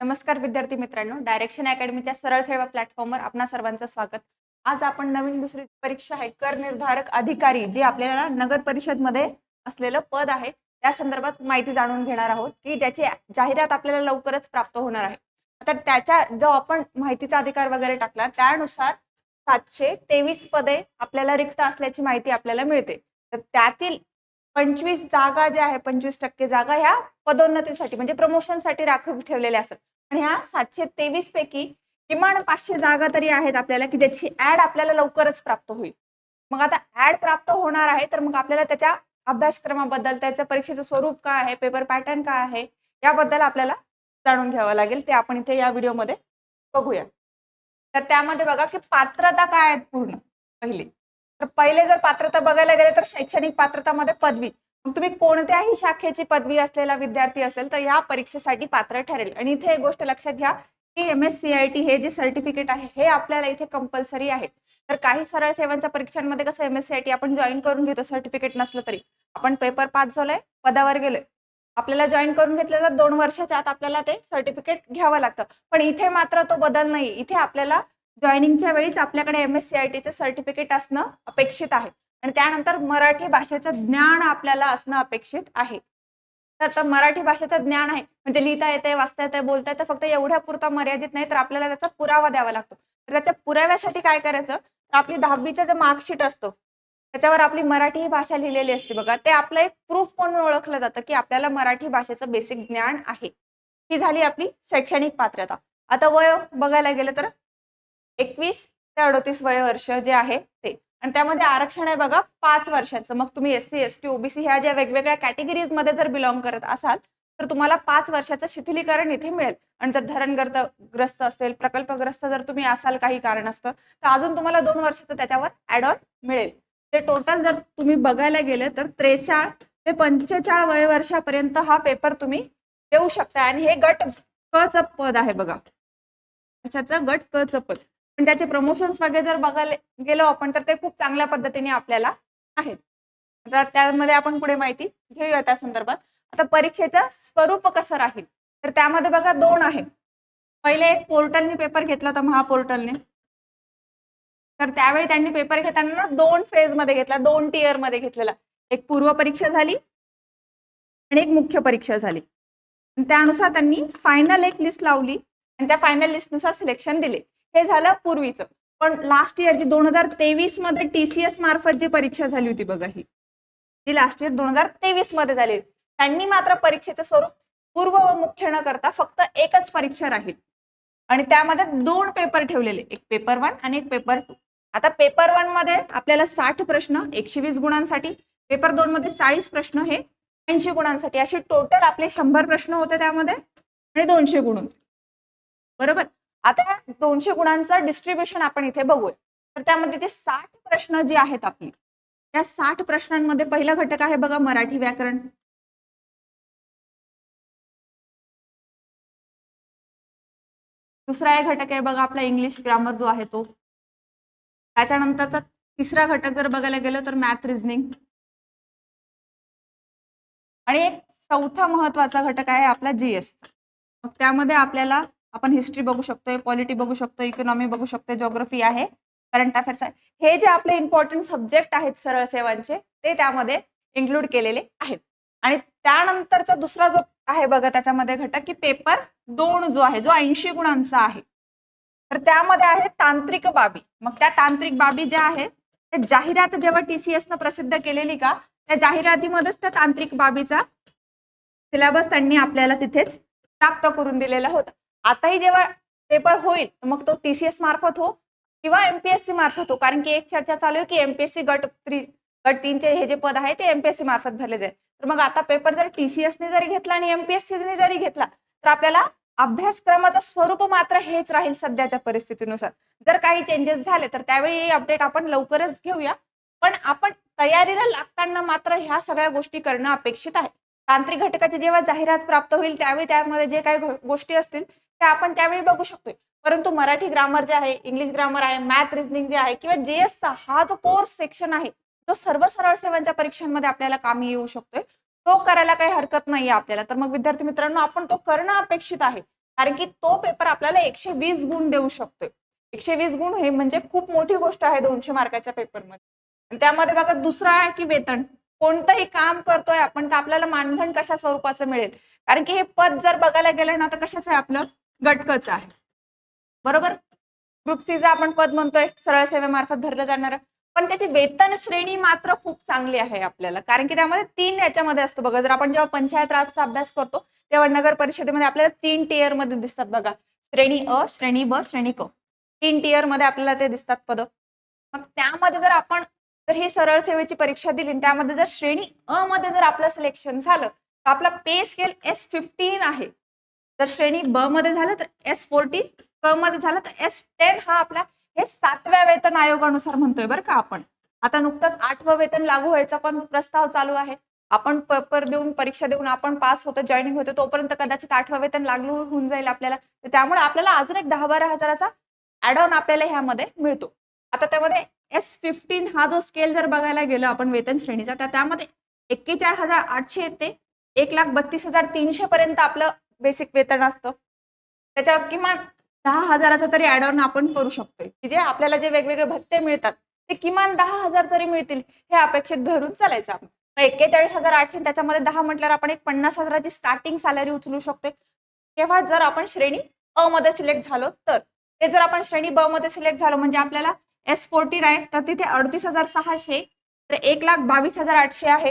नमस्कार विद्यार्थी मित्रांनो डायरेक्शन अकॅडमीच्या सरळ सेवा प्लॅटफॉर्मवर आपणा सर्वांचं स्वागत. आज आपण नवीन दुसरी परीक्षा आहे कर निर्धारक अधिकारी जे आपल्याला नगर परिषदमध्ये असलेलं पद आहे त्या संदर्भात माहिती जाणून घेणार आहोत की ज्याची जाहिरात आपल्याला लवकरच प्राप्त होणार आहे. आता त्याच्या जो आपण माहितीचा अधिकार वगैरे टाकला त्यानुसार सातशे तेवीस पदे आपल्याला रिक्त असल्याची माहिती आपल्याला मिळते. तर त्यातील पंचवीस जागा ज्या आहे पंचवीस टक्के जागा ह्या पदोन्नतीसाठी म्हणजे प्रमोशनसाठी राखीव ठेवलेल्या असतात. आणि ह्या सातशे तेवीस पैकी किमान पाचशे जागा तरी आहेत आपल्याला की ज्याची ऍड आपल्याला लवकरच प्राप्त होईल. मग आता ऍड प्राप्त होणार आहे तर मग आपल्याला त्याच्या अभ्यासक्रमाबद्दल त्याचं परीक्षेचं स्वरूप काय आहे पेपर पॅटर्न काय आहे याबद्दल आपल्याला जाणून घ्यावं लागेल. ते आपण इथे या व्हिडिओमध्ये बघूया. तर त्यामध्ये बघा की पात्रता काय आहेत पूर्ण पहिली. तर पहिले जर पात्रता बघायला गेले तर शैक्षणिक पात्रतामध्ये पदवी. तुम्ही कोणत्याही शाखेची पदवी असलेला विद्यार्थी असेल तर या परीक्षेसाठी पात्र ठरेल. आणि इथे एक गोष्ट लक्षात घ्या की M S C I T हे जे सर्टिफिकेट आहे हे आपल्याला इथे कंपल्सरी आहे. तर काही सरळ सेवांच्या परीक्षांमध्ये कसं M S C I T आपण जॉईन करून घेतो सर्टिफिकेट नसलं तरी. आपण पेपर पास झालोय पदावर गेलोय. आपल्याला जॉईन करून घेतलं तर दोन वर्षाच्या आत आपल्याला ते सर्टिफिकेट घ्यावं लागतं. पण इथे मात्र तो बदल नाही. इथे आपल्याला जॉईनिंगच्या वेळीच आपल्याकडे एम एस सी आय टीचं सर्टिफिकेट असणं अपेक्षित आहे. आणि त्यानंतर मराठी भाषेचं ज्ञान आपल्याला असणं अपेक्षित आहे. तर मराठी भाषेचं ज्ञान आहे. म्हणजे लिहिता येते वाचता येते बोलता येते फक्त एवढ्या पुरता मर्यादित नाही तर आपल्याला त्याचा पुरावा द्यावा लागतो. तर त्याच्या पुराव्यासाठी काय करायचं? तर आपली दहावीचं जे मार्कशीट असतो त्याच्यावर आपली मराठी ही भाषा लिहिलेली असते बघा. ते आपलं एक प्रूफ म्हणून ओळखलं जातं की आपल्याला मराठी भाषेचं बेसिक ज्ञान आहे. ही झाली आपली शैक्षणिक पात्रता. आता वय बघायला गेलं तर एकवीस ते अडतीस वय वर्ष जे आहे ते. आणि त्यामध्ये आरक्षण आहे बघा पाच वर्षाचं. मग तुम्ही S C S T OBC ह्या ज्या वेगवेगळ्या कॅटेगरीजमध्ये जर बिलॉंग करत असाल तर तुम्हाला पाच वर्षाचं शिथिलीकरण इथे मिळेल. आणि जर धरणग्रस्त ग्रस्त असेल प्रकल्पग्रस्त जर तुम्ही असाल काही कारण असतं तर अजून तुम्हाला दोन वर्षाचं त्याच्यावर ऍड ऑन मिळेल. ते टोटल जर तुम्ही बघायला गेले तर त्रेचाळ ते पंचेचाळ वय वर्षापर्यंत हा पेपर तुम्ही देऊ शकता. आणि हे गट क च पद आहे बघा. कशाचं? गट क च पद. पण त्याचे प्रमोशन्स वगैरे जर बघायला गेलो आपण तर ते खूप चांगल्या पद्धतीने आपल्याला आहेत. तर त्यामध्ये आपण पुढे माहिती घेऊया त्या संदर्भात. आता परीक्षेचं स्वरूप कसं राहील? तर त्यामध्ये बघा दोन आहे. पहिले एक पोर्टलने पेपर घेतला होता महापोर्टलने. तर त्यावेळी त्यांनी पेपर घेताना दोन फेजमध्ये घेतला दोन टीयरमध्ये घेतलेला. एक पूर्व परीक्षा झाली आणि एक मुख्य परीक्षा झाली. त्यानुसार त्यांनी फायनल एक लिस्ट लावली आणि त्या फायनल लिस्टनुसार सिलेक्शन दिले. हे झालं पूर्वीचं. पण लास्ट इयर जी दोन हजार तेवीसमध्ये टीसीएस मार्फत जी परीक्षा झाली होती बघा ही जी लास्ट इयर दोन हजार तेवीसमध्ये झाली त्यांनी मात्र परीक्षेचं स्वरूप पूर्व व मुख्य न करता फक्त एकच परीक्षा राहील. आणि त्यामध्ये दोन पेपर ठेवलेले एक पेपर वन आणि एक पेपर टू आता पेपर वनमध्ये आपल्याला साठ प्रश्न एकशे वीस गुणांसाठी पेपर दोन मध्ये चाळीस प्रश्न हे ऐंशी गुणांसाठी. असे टोटल आपले शंभर प्रश्न होते त्यामध्ये आणि दोनशे गुण होते. बरोबर? आता दोनशे गुणांचं डिस्ट्रीब्युशन आपण इथे बघूया. तर त्यामध्ये जे साठ प्रश्न जे आहेत आपली त्या साठ प्रश्नांमध्ये पहिला घटक आहे बघा मराठी व्याकरण. दुसरा एक घटक आहे बघा आपला इंग्लिश ग्रामर जो आहे तो. त्याच्यानंतरचा तिसरा घटक जर बघायला गेलं तर मॅथ रिझनिंग आणि एक चौथा महत्त्वाचा घटक आहे आपला जीएस मग त्यामध्ये आपल्याला आपण हिस्ट्री बघू शकतोय पॉलिटी बघू शकतो इकॉनॉमी बघू शकतो जॉग्रफी आहे करंट अफेअर्स आहे. हे जे आपले इम्पॉर्टंट सब्जेक्ट आहेत सरळ सेवांचे ते त्यामध्ये इन्क्लूड केलेले आहेत. आणि त्यानंतरचा दुसरा जो आहे बघा त्याच्यामध्ये घटक की पेपर दोन जो आहे जो ऐंशी गुणांचा आहे. तर त्यामध्ये आहे तांत्रिक बाबी. मग त्या तांत्रिक बाबी ज्या आहेत त्या जाहिरात जेव्हा टीसीएस न प्रसिद्ध केलेली का त्या जाहिरातीमध्येच त्या तांत्रिक बाबीचा सिलेबस त्यांनी आपल्याला तिथेच प्राप्त करून दिलेला होता. आताही जेव्हा पेपर होईल मग तो टीसीएस मार्फत हो किंवा एमपीएससी मार्फत हो. कारण की एक चर्चा चालू आहे की एमपीएससी गट थ्री गट तीनचे हे जे पद आहे ते एमपीएससी मार्फत भरले जाईल. तर मग आता पेपर जर टीसीएसने जरी घेतला आणि एमपीएससीने जरी घेतला तर आपल्याला अभ्यासक्रमाचं स्वरूप मात्र हेच राहील सध्याच्या परिस्थितीनुसार. जर काही चेंजेस झाले तर त्यावेळी अपडेट आपण लवकरच घेऊया. पण आपण तयारीला लागताना मात्र ह्या सगळ्या गोष्टी करणं अपेक्षित आहे. तांत्रिक घटकाची जेव्हा जाहिरात प्राप्त होईल त्यावेळी त्यामध्ये जे काही गोष्टी असतील आपण त्यावेळी बघू शकतोय. परंतु मराठी ग्रामर जे आहे इंग्लिश ग्रामर आहे मॅथ रिझनिंग जे आहे किंवा जेएसचा हा जो कोर्स सेक्शन आहे तो सर्व सरळ सेवांच्या परीक्षांमध्ये आपल्याला कामी येऊ शकतोय. तो करायला काही हरकत नाहीये आपल्याला. तर मग विद्यार्थी मित्रांनो आपण तो करणं अपेक्षित आहे. कारण की तो पेपर आपल्याला एकशे वीस गुण देऊ शकतोय. एकशे वीस गुण हे म्हणजे खूप मोठी गोष्ट आहे दोनशे मार्काच्या पेपरमध्ये आणि त्यामध्ये बघा दुसरं आहे की वेतन. कोणतंही काम करतोय आपण तर आपल्याला मानधन कशा स्वरूपाचं मिळेल? कारण की हे पद जर बघायला गेलं ना तर कशाचं आहे आपलं? गटकच आहे. बरोबर? ग्रुप सीचं आपण पद म्हणतोय सरळ सेवेमार्फत भरलं जाणार पण त्याची वेतन श्रेणी मात्र खूप चांगली आहे आपल्याला. कारण की त्यामध्ये तीन याच्यामध्ये असतं बघा. जर आपण जेव्हा पंचायत राजचा अभ्यास करतो तेव्हा नगर परिषदेमध्ये आपल्याला तीन टीयरमध्ये दिसतात बघा. श्रेणी अ श्रेणी ब श्रेणी क. तीन टीयरमध्ये आपल्याला ते दिसतात पद. मग त्यामध्ये जर आपण जर ही सरळ सेवेची परीक्षा दिली आणि त्यामध्ये जर श्रेणी अ मध्ये जर आपलं सिलेक्शन झालं तर आपला पे स्केल एस फिफ्टीन आहे. जर श्रेणी ब मध्ये झालं तर एस फोर्टीन क मध्ये झालं तर एस टेन हा आपला हे सातव्या वेतन आयोगानुसार म्हणतोय बरं का आपण. आता नुकतंच आठवं वेतन लागू व्हायचा पण प्रस्ताव चालू आहे. आपण पेपर देऊन परीक्षा देऊन आपण पास होतो जॉईनिंग होतो तोपर्यंत कदाचित आठवं वेतन लागू होऊन जाईल आपल्याला. तर त्यामुळे आपल्याला अजून एक दहा बारा हजाराचा ऍड ऑन आपल्याला ह्यामध्ये मिळतो. आता त्यामध्ये एस फिफ्टीन हा जो स्केल जर बघायला गेलो आपण वेतन श्रेणीचा तर त्यामध्ये एक्केचाळीस हजार आठशे ते एक लाख बत्तीस हजार तीनशे पर्यंत आपलं बेसिक वेतन असतं. त्याच्यावर किमान दहा हजाराचा तरी ऍड ऑन आपण करू शकतोय. की जे आपल्याला जे वेगवेगळे भत्ते मिळतात ते किमान दहा हजार तरी मिळतील हे अपेक्षित धरून चालायचं आपण. एक्केचाळीस हजार आठशे त्याच्यामध्ये दहा म्हटल्यावर आपण एक पन्नास हजाराची स्टार्टिंग सॅलरी उचलू शकतोय. तेव्हा जर आपण श्रेणी अ मध्ये सिलेक्ट झालो तर ते जर आपण श्रेणी ब मध्ये सिलेक्ट झालो म्हणजे आपल्याला एस फोर्टीन आहे तर तिथे अडतीस हजार सहाशे तर एक लाख बावीस हजार आठशे आहे.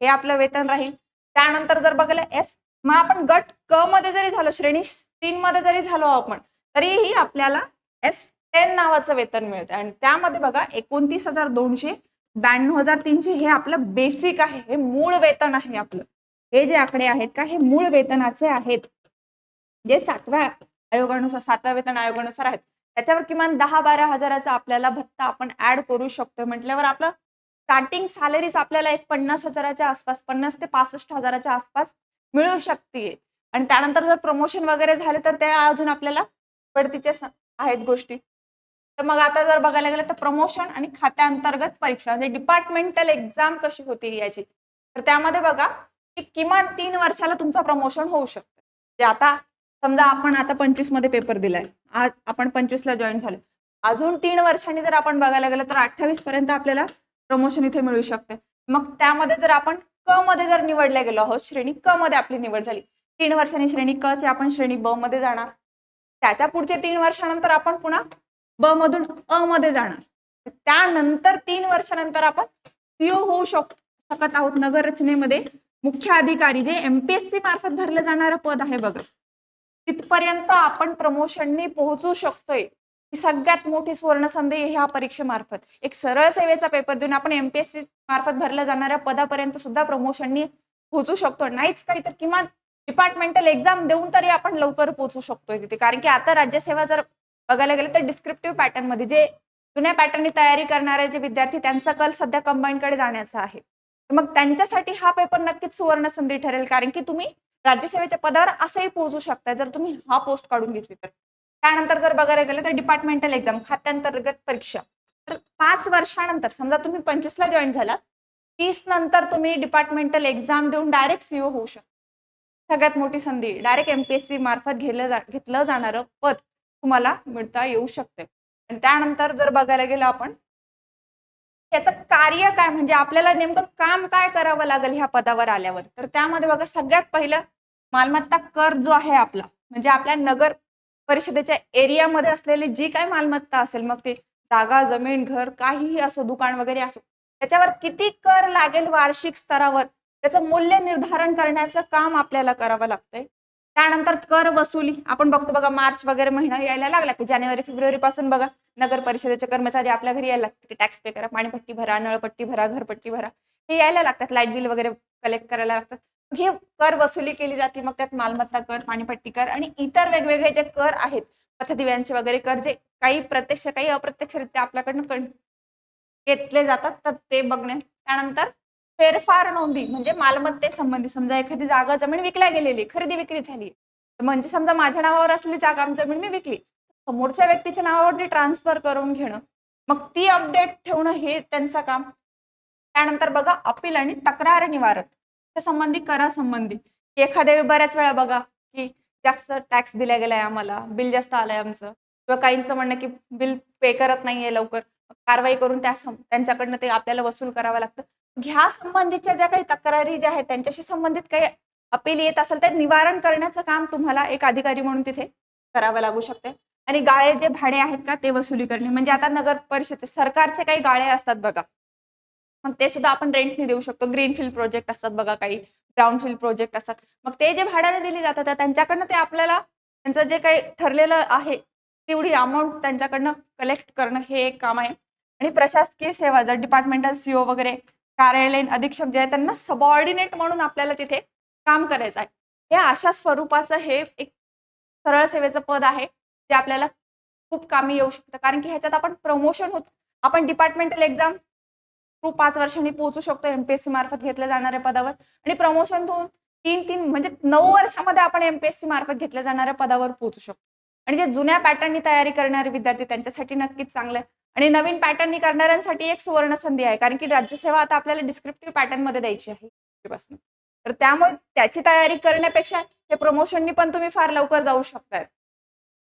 हे आपलं वेतन राहील. त्यानंतर जर बघायला एस मग आपण गट क मध्ये जरी झालो श्रेणी तीन मध्ये जरी झालो आपण तरीही आपल्याला एस टेन नावाचं वेतन मिळतं आणि त्यामध्ये बघा एकोणतीस हजार दोनशे ब्याण्णव हजार तीनशे हे आपलं बेसिक आहे. हे मूळ वेतन आहे आपलं. हे जे आकडे आहेत का हे मूळ वेतनाचे आहेत. जे सातव्या आयोगानुसार सातव्या वेतन आयोगानुसार आहेत. त्याच्यावर किमान दहा बारा हजाराचा आपल्याला भत्ता आपण ऍड करू शकतो म्हटल्यावर आपलं स्टार्टिंग सॅलरीज आपल्याला एक पन्नास हजाराच्या आसपास पन्नास ते पासष्ट हजाराच्या आसपास मिळू शकते. आणि त्यानंतर जर प्रमोशन वगैरे झाले तर त्या अजून आपल्याला पडतीच्या आहेत गोष्टी. तर मग आता जर बघायला गेलं तर प्रमोशन आणि खात्याअंतर्गत परीक्षा म्हणजे डिपार्टमेंटल एक्झाम कशी होती याची? तर त्यामध्ये बघा की किमान तीन वर्षाला तुमचं प्रमोशन होऊ शकतं. जे आता समजा आपण आता पंचवीसमध्ये पेपर दिलाय. आज आपण पंचवीसला जॉईन झालो अजून तीन वर्षांनी जर आपण बघायला गेलं तर अठ्ठावीस पर्यंत आपल्याला प्रमोशन इथे मिळू शकते. मग त्यामध्ये जर आपण क मध्ये जर निवडल्या गेलो आहोत श्रेणी क मध्ये आपली निवड झाली. तीन वर्षांनी श्रेणी क चे आपण श्रेणी ब मध्ये जाणार. त्याच्या पुढचे तीन वर्षानंतर आपण पुन्हा ब मधून अ मध्ये जाणार. त्यानंतर तीन वर्षानंतर आपण सीओ होऊ शक शकत आहोत नगर रचनेमध्ये मुख्य अधिकारी जे एमपीएससी मार्फत भरलं जाणारं पद आहे बघा. तिथपर्यंत आपण प्रमोशननी पोहोचू शकतोय. सगळ्यात मोठी सुवर्ण संधी ह्या परीक्षेमार्फत. एक सरळ सेवेचा पेपर देऊन आपण एमपीएससी मार्फत भरल्या जाणाऱ्या पदापर्यंत सुद्धा प्रमोशननी पोहोचू शकतो. नाहीच काही तर किमान डिपार्टमेंटल एक्झाम देऊन तरी आपण लवकर पोहोचू शकतोय तिथे. कारण की आता राज्यसेवा जर बघायला गेलं तर डिस्क्रिप्टिव्ह पॅटर्नमध्ये जे जुन्या पॅटर्ननी तयारी करणारे जे विद्यार्थी त्यांचा कल सध्या कंबाईन कडे जाण्याचा आहे. मग त्यांच्यासाठी हा पेपर नक्कीच सुवर्ण संधी ठरेल. कारण की तुम्ही राज्यसेवेच्या पदावर असंही पोहोचू शकता जर तुम्ही हा पोस्ट काढून घेतली तर. त्यानंतर जर बघायला गेलं तर डिपार्टमेंटल एक्झाम खात्यांतर्गत परीक्षा. तर पाच वर्षानंतर समजा तुम्ही पंचवीसला जॉईन झालात तीस नंतर तुम्ही डिपार्टमेंटल एक्झाम देऊन डायरेक्ट सीओ होऊ शकता. सगळ्यात मोठी संधी डायरेक्ट एमपीएससी मार्फत घेतलं जा घेतलं जाणारं पद तुम्हाला मिळता येऊ शकते. आणि त्यानंतर जर बघायला गेलं आपण त्याचं कार्य काय? म्हणजे आपल्याला नेमकं काम काय करावं लागेल ह्या पदावर आल्यावर? तर त्यामध्ये बघा सगळ्यात पहिलं मालमत्ता कर जो आहे आपला. म्हणजे आपल्या नगर परिषदेच्या एरियामध्ये असलेली जी काय मालमत्ता असेल मग ते जागा जमीन घर काहीही असो दुकान वगैरे असो त्याच्यावर किती कर लागेल वार्षिक स्तरावर? त्याचं मूल्य निर्धारण करण्याचं काम आपल्याला करावं लागतंय. त्यानंतर कर वसुली. आपण बघतो बघा मार्च वगैरे महिना यायला लागला की जानेवारी फेब्रुवारी पासून बघा नगर परिषदेचे कर्मचारी आपल्या घरी यायला लागतात की टॅक्स पे करा पाणीपट्टी भरा नळपट्टी भरा घरपट्टी भरा हे यायला लागतात लाइट बिल वगैरे कलेक्ट करायला लागतात. मग कर वसुली केली जाते. मग त्यात मालमत्ता कर पाणीपट्टी कर आणि इतर वेगवेगळे जे कर आहेत पथदिव्यांचे वगैरे कर जे काही प्रत्यक्ष काही अप्रत्यक्षरित्या आपल्याकडनं घेतले जातात तर ते बघणे. त्यानंतर फेरफार नोंदी म्हणजे मालमत्ते संबंधी समजा एखादी जागा जमीन विकल्या गेलेली खरेदी विक्री झाली. म्हणजे समजा माझ्या नावावर असलेली जागा जमीन मी विकली. समोरच्या व्यक्तीच्या नावावरती ट्रान्सफर करून घेणं. मग ती अपडेट ठेवणं हे त्यांचं काम. त्यानंतर बघा अपील आणि तक्रार निवारण. संबंधी करा संबंधी. एखाद्या बऱ्याच वेळा बघा की जास्त टॅक्स दिला गेलाय आम्हाला बिल जास्त आलंय आमचं. किंवा काहींचं म्हणणं की बिल पे करत नाहीये लवकर कारवाई करून त्या त्यांच्याकडनं ते आपल्याला वसूल करावं लागतं. ह्या संबंधीच्या ज्या काही तक्रारी ज्या आहेत त्यांच्याशी संबंधित काही अपील येत असेल तर निवारण करण्याचं काम तुम्हाला एक अधिकारी म्हणून तिथे करावं लागू शकते आणि गाळे जे भाडे आहेत का ते वसुली करणे. म्हणजे आता नगर परिषद सरकारचे काही गाळे असतात बघा. मग ते सुद्धा आपण रेंटने देऊ शकतो. ग्रीनफील्ड प्रोजेक्ट असतात बघा काही ब्राऊनफील्ड प्रोजेक्ट असतात. मग ते जे भाड्याने दिली जातात तर त्यांच्याकडनं ते आपल्याला त्यांचं जे काही ठरलेलं आहे तेवढी अमाऊंट त्यांच्याकडनं कलेक्ट करणं हे एक काम आहे. आणि प्रशासकीय सेवा जर डिपार्टमेंटल सीओ वगैरे कार्यालयीन अधीक्षक जे आहे त्यांना सबऑर्डिनेट म्हणून आपल्याला तिथे काम करायचं आहे. हे अशा स्वरूपाचं हे एक सरळ सेवेचं पद आहे जे आपल्याला खूप कामी येऊ शकतं. कारण की ह्याच्यात आपण प्रमोशन होतो. आपण डिपार्टमेंटल एक्झाम थ्रू पाच वर्षांनी पोहोचू शकतो एमपीएससी मार्फत घेतल्या जाणाऱ्या पदावर. आणि प्रमोशन होऊन तीन तीन म्हणजे नऊ वर्षामध्ये आपण एमपीएससी मार्फत घेतल्या जाणाऱ्या पदावर पोहोचू शकतो. आणि जे जुन्या पॅटर्ननी तयारी करणारे विद्यार्थी त्यांच्यासाठी नक्कीच चांगलं आहे. आणि नवीन पॅटर्ननी करणाऱ्यांसाठी एक सुवर्ण संधी आहे कारण की राज्यसेवा आता आपल्याला डिस्क्रिप्टिव्ह पॅटर्नमध्ये द्यायची आहे तर त्यामुळे त्याची तयारी करण्यापेक्षा हे प्रमोशननी पण तुम्ही फार लवकर जाऊ शकताय.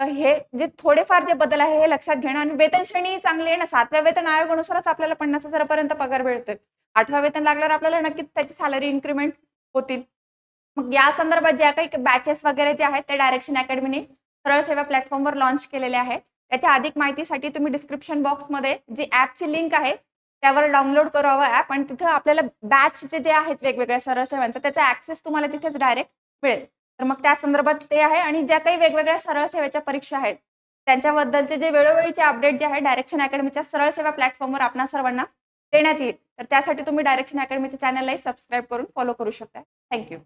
हे जे थोडेफार जे बदल आहे हे लक्षात घेणं आणि वेतन श्रेणी चांगली आहे ना सातव्या वेतन आयोगानुसारच आपल्याला पन्नास हजारापर्यंत पगार मिळतोय. आठव्या वेतन लागल्यावर आपल्याला नक्कीच त्याची सॅलरी इन्क्रीमेंट होतील. मग या संदर्भात ज्या काही बॅचेस वगैरे जे आहेत ते डायरेक्शन अकॅडमीने सरळ सेवा प्लॅटफॉर्मवर लॉन्च केलेले आहे त्याच्या अधिक माहितीसाठी तुम्ही डिस्क्रिप्शन बॉक्समध्ये जी ॲपची लिंक आहे त्यावर डाउनलोड करावं ॲप आणि तिथं आपल्याला बॅचचे जे आहेत वेगवेगळ्या सरळ सेवांचं त्याचा ऍक्सेस तुम्हाला तिथेच डायरेक्ट मिळेल. तर मग त्या संदर्भात ते आहे आणि ज्या काही वेगवेगळ्या सरळ सेवेच्या परीक्षा आहेत त्यांच्याबद्दलचे जे वेळोवेळीचे अपडेट जे आहे डायरेक्शन अकॅडमीच्या सरळ सेवा प्लॅटफॉर्मवर आपणा सर्वांना देण्यात येईल. तर त्यासाठी तुम्ही डायरेक्शन अकॅडमीच्या चॅनललाही सबस्क्राईब करून फॉलो करू शकता थँक्यू